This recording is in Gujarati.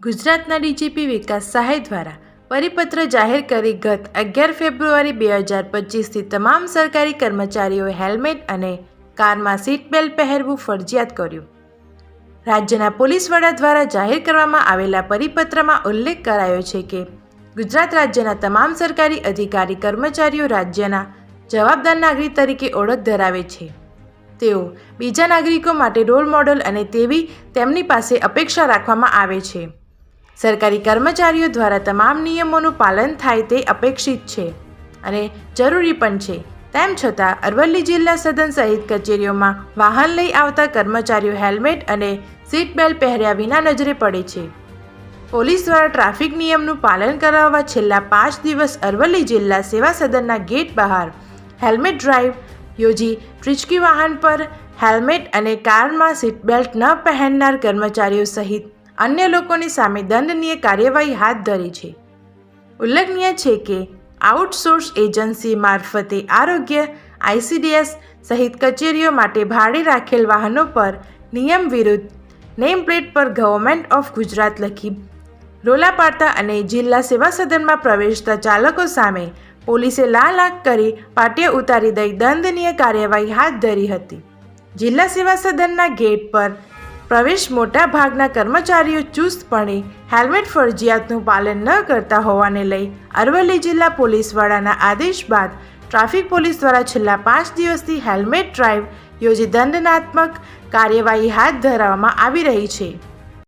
ગુજરાતના ડીજીપી વિકાસ સહાય દ્વારા પરિપત્ર જાહેર કરી ગત અગિયાર ફેબ્રુઆરી બે હજાર પચીસથી તમામ સરકારી કર્મચારીઓએ હેલ્મેટ અને કારમાં સીટ બેલ્ટ પહેરવું ફરજિયાત કર્યું. રાજ્યના પોલીસ વડા દ્વારા જાહેર કરવામાં આવેલા પરિપત્રમાં ઉલ્લેખ કરાયો છે કે ગુજરાત રાજ્યના તમામ સરકારી અધિકારી કર્મચારીઓ રાજ્યના જવાબદાર નાગરિક તરીકે ઓળખ ધરાવે છે. તેઓ બીજા નાગરિકો માટે રોલ મોડલ અને તેવી તેમની પાસે અપેક્ષા રાખવામાં આવે છે. સરકારી કર્મચારીઓ દ્વારા તમામ નિયમોનું પાલન થાય તે અપેક્ષિત છે અને જરૂરી પણ છે. તેમ છતાં, અરવલ્લી જિલ્લા સદન સહિત કચેરીઓમાં વાહન લઈ આવતા કર્મચારીઓ હેલ્મેટ અને સીટ બેલ્ટ પહેર્યા વિના નજરે પડે છે. પોલીસ દ્વારા ટ્રાફિક નિયમનું પાલન કરાવવા છેલ્લા પાંચ દિવસ અરવલ્લી જિલ્લા સેવા સદનના ગેટ બહાર હેલ્મેટ ડ્રાઈવ યોજી ટ્રિચકી વાહન પર હેલ્મેટ અને કારમાં સીટ બેલ્ટ ન પહેરનાર કર્મચારીઓ સહિત અન્ય લોકોની સામે દંડનીય કાર્યવાહી હાથ ધરી છે. ઉલ્લેખનીય છે કે, આઉટસોર્સ એજન્સી મારફતે આરોગ્ય આઈસીડીએસ સહિત કચેરીઓ માટે ભાડે રાખેલ વાહનો પર નિયમ વિરુદ્ધ નેમ પ્લેટ પર ગવર્મેન્ટ ઓફ ગુજરાત લખી રોલા પાડતા અને જિલ્લા સેવા સદનમાં પ્રવેશતા ચાલકો સામે પોલીસે લાલ આંખ કરી પાટિયા ઉતારી દઈ દંડનીય કાર્યવાહી હાથ ધરી હતી. જિલ્લા સેવા સદનના ગેટ પર પ્રવેશ મોટા ભાગના કર્મચારીઓ ચુસ્તપણે હેલ્મેટ ફરજિયાતનું પાલન ન કરતા હોવાને લઈ અરવલ્લી જિલ્લા પોલીસ વડાના આદેશ બાદ ટ્રાફિક પોલીસ દ્વારા છેલ્લા પાંચ દિવસથી હેલ્મેટ ડ્રાઈવ યોજી દંડનાત્મક કાર્યવાહી હાથ ધરવામાં આવી રહી છે.